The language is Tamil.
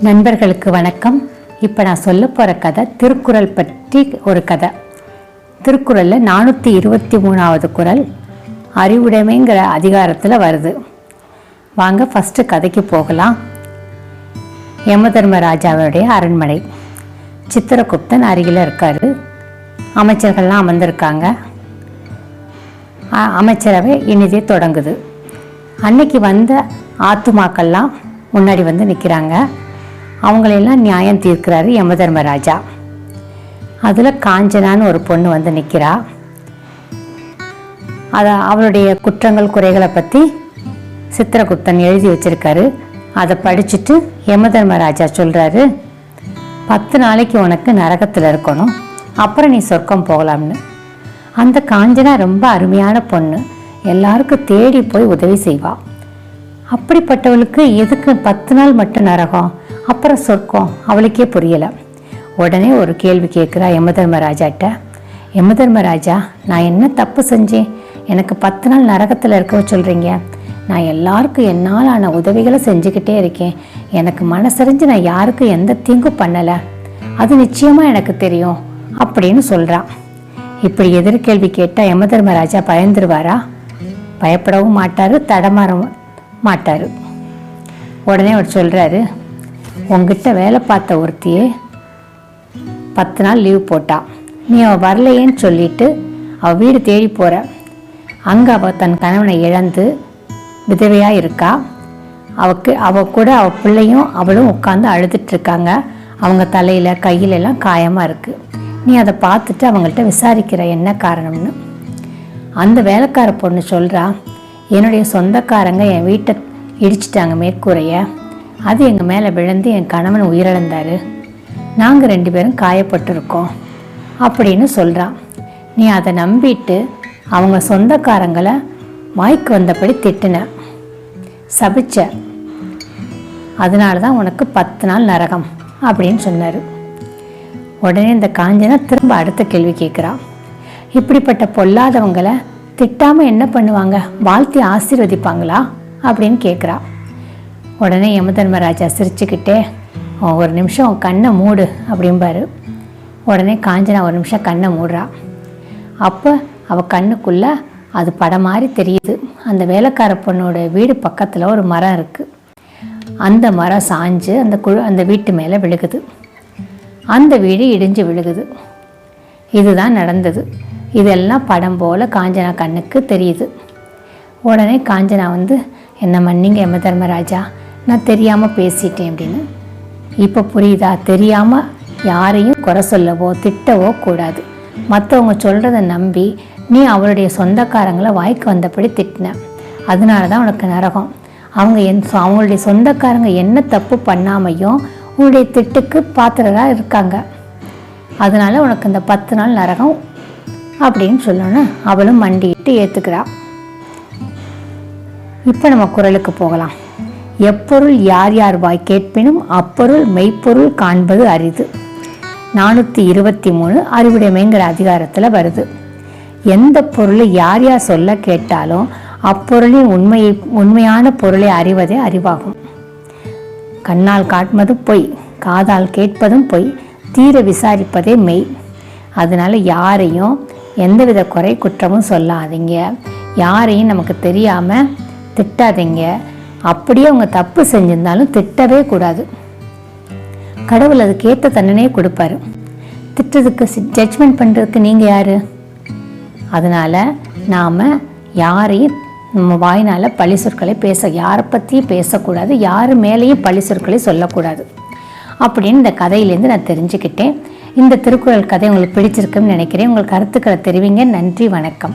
நண்பர்களுக்கு வணக்கம். இப்போ நான் சொல்ல போகிற கதை திருக்குறள் பற்றி ஒரு கதை. திருக்குறளில் நானூற்றி இருபத்தி மூணாவது குறள் அறிவுடைமைங்கிற அதிகாரத்தில் வருது. வாங்க ஃபஸ்ட்டு கதைக்கு போகலாம். யமதர்மராஜாவுடைய அரண்மனை. சித்திரகுப்தன் அருகில் இருக்காரு. அமைச்சர்கள்லாம் அமர்ந்திருக்காங்க. அமைச்சரவை இனிதே தொடங்குது. அன்னைக்கு வந்த ஆத்துமாக்கள்லாம் முன்னாடி வந்து நிற்கிறாங்க அவங்களையெல்லாம் நியாயம் தீர்க்கிறாரு யமதர்மராஜா. அதில் காஞ்சனான்னு ஒரு பொண்ணு வந்து நிற்கிறா அதை அவளுடைய குற்றங்கள் குறைகளை பற்றி சித்திரகுப்தன் எழுதி வச்சிருக்காரு. அதை படிச்சுட்டு யமதர்மராஜா சொல்கிறாரு பத்து நாளைக்கு உனக்கு நரகத்தில் இருக்கணும். அப்புறம் நீ சொர்க்கம் போகலாம்னு. அந்த காஞ்சனா ரொம்ப அருமையான பொண்ணு. எல்லாருக்கும் தேடி போய் உதவி செய்வாள் அப்படிப்பட்டவளுக்கு எதுக்கு பத்து நாள் மட்டும் நரகம்? அப்புறம் சொர்க்கம். அவளுக்கே புரியலை. உடனே ஒரு கேள்வி கேட்குறா யமதர்மராஜாட்ட. யமதர்மராஜா நான் என்ன தப்பு செஞ்சேன்? எனக்கு பத்து நாள் நரகத்தில் இருக்க சொல்கிறீங்க நான் எல்லாருக்கும் என்னால் ஆன உதவிகளை செஞ்சுக்கிட்டே இருக்கேன். எனக்கு மனசறிஞ்சு நான் யாருக்கும் எந்த தீங்கும் பண்ணலை. அது நிச்சயமாக எனக்கு தெரியும் அப்படின்னு சொல்கிறான் இப்படி எதிர்கேள்வி கேட்டால் யமதர்மராஜா பயந்துருவாரா? பயப்படவும் மாட்டார் தடமாறவும் மாட்டார். உடனே அவர் சொல்கிறாரு உங்ககிட்ட வேலை பார்த்த ஒருத்தியே பத்து நாள் லீவ் போட்டா. நீ அவள் வரலையேன்னு சொல்லிட்டு அவள் வீடு தேடி போகிற அங்கே அவள் தன் கணவனை இழந்து விதவையாக இருக்கா? அவக்கு அவள் கூட அவள் பிள்ளையும் அவளும் உட்காந்து அழுதுட்டுருக்காங்க அவங்க தலையில் கையில எல்லாம் காயமாக இருக்குது நீ அதை பார்த்துட்டு அவங்கள்ட்ட விசாரிக்கிற என்ன காரணம்னு. அந்த வேலைக்கார பொண்ணு சொல்கிறா என்னுடைய சொந்தக்காரங்க என் வீட்டை இடிச்சிட்டாங்க மேற்கூரைய. அது எங்கள் மேலே விழுந்து என் கணவன் உயிரிழந்தார். நாங்கள் ரெண்டு பேரும் காயப்பட்டிருக்கோம் அப்படின்னு சொல்கிறான் நீ அதை நம்பிட்டு அவங்க சொந்தக்காரங்களை வாய்க்கு வந்தபடி திட்டின. சபிச்ச. அதனால தான் உனக்கு பத்து நாள் நரகம் அப்படின்னு சொன்னார். உடனே இந்த காஞ்சனா திரும்ப அடுத்த கேள்வி கேட்குறான் இப்படிப்பட்ட பொல்லாதவங்களை திட்டாமல் என்ன பண்ணுவாங்க? வாழ்த்தி ஆசீர்வதிப்பாங்களா? அப்படின்னு கேட்குறா உடனே யமதர்மராஜா சிரிச்சுக்கிட்டே ஒரு நிமிஷம் கண்ணை மூடு அப்படிம்பாரு. உடனே காஞ்சனா ஒரு நிமிஷம் கண்ணை மூடுறா. அப்போ அவள் கண்ணுக்குள்ளே அது படம் மாதிரி தெரியுது. அந்த வேலைக்கார பொண்ணோட வீடு பக்கத்தில் ஒரு மரம் இருக்குது அந்த மரம் சாஞ்சு அந்த குழு அந்த வீட்டு மேலே விழுகுது. அந்த வீடு இடிஞ்சு விழுகுது. இதுதான் நடந்தது. இதெல்லாம் படம் போல் காஞ்சனா கண்ணுக்கு தெரியுது. உடனே காஞ்சனா வந்து என்ன மன்னிங்க எம. தர்மராஜா நான் தெரியாமல் பேசிட்டேன் அப்படின்னு. இப்போ புரியுதா? தெரியாமல் யாரையும் குறை சொல்லவோ திட்டவோ கூடாது. மற்றவங்க சொல்கிறத நம்பி நீ அவளுடைய சொந்தக்காரங்களை வாய்க்கு வந்தபடி திட்டின. அதனால தான் உனக்கு நரகம். அவங்க என் சொ- அவங்களுடைய சொந்தக்காரங்க என்ன தப்பு பண்ணாமையும் உன்னுடைய திட்டுக்கு பாத்திரராக இருக்காங்க. அதனால் உனக்கு இந்த பத்து நாள் நரகம் அப்படின்னு சொல்லணும்னு அவளும் மண்டிட்டு ஏற்றுக்கிறாள் இப்போ நம்ம குரலுக்கு போகலாம். எப்பொருள் யார் யார் வாய் கேட்பினும் அப்பொருள் மெய்ப்பொருள் காண்பது அரிது. நானூற்றி இருபத்தி மூணு அறிவுடைமைங்கிற அதிகாரத்தில் வருது. எந்த பொருளை யார் யார் சொல்ல கேட்டாலும் அப்பொருளின் உண்மையை உண்மையான பொருளை அறிவதே அறிவாகும். கண்ணால் காட்டுவது பொய் காதால் கேட்பதும் பொய் தீர விசாரிப்பதே மெய். அதனால் யாரையும் எந்தவித குறை குற்றமும் சொல்லாதீங்க. யாரையும் நமக்கு தெரியாமல் திட்டாதீங்க. அப்படியே அவங்க தப்பு செஞ்சிருந்தாலும் திட்டவே கூடாது. கடவுள் அதுக்கேற்ற தண்டனையே கொடுப்பாரு. திட்டத்துக்கு ஜட்ஜ்மெண்ட் பண்ணுறதுக்கு நீங்கள் யார்? அதனால் நாம் யாரையும் நம்ம வாயினால் பழி சொற்களை பேச யாரை பற்றியும் பேசக்கூடாது. யார் மேலேயும் பழி சொற்களை சொல்லக்கூடாது. அப்படின்னு இந்த கதையிலேருந்து நான் தெரிஞ்சுக்கிட்டேன். இந்த திருக்குறள் கதை உங்களுக்கு பிடிச்சிருக்குன்னு நினைக்கிறேன். உங்கள் கருத்துக்களை தெரிவிங்க. நன்றி வணக்கம்.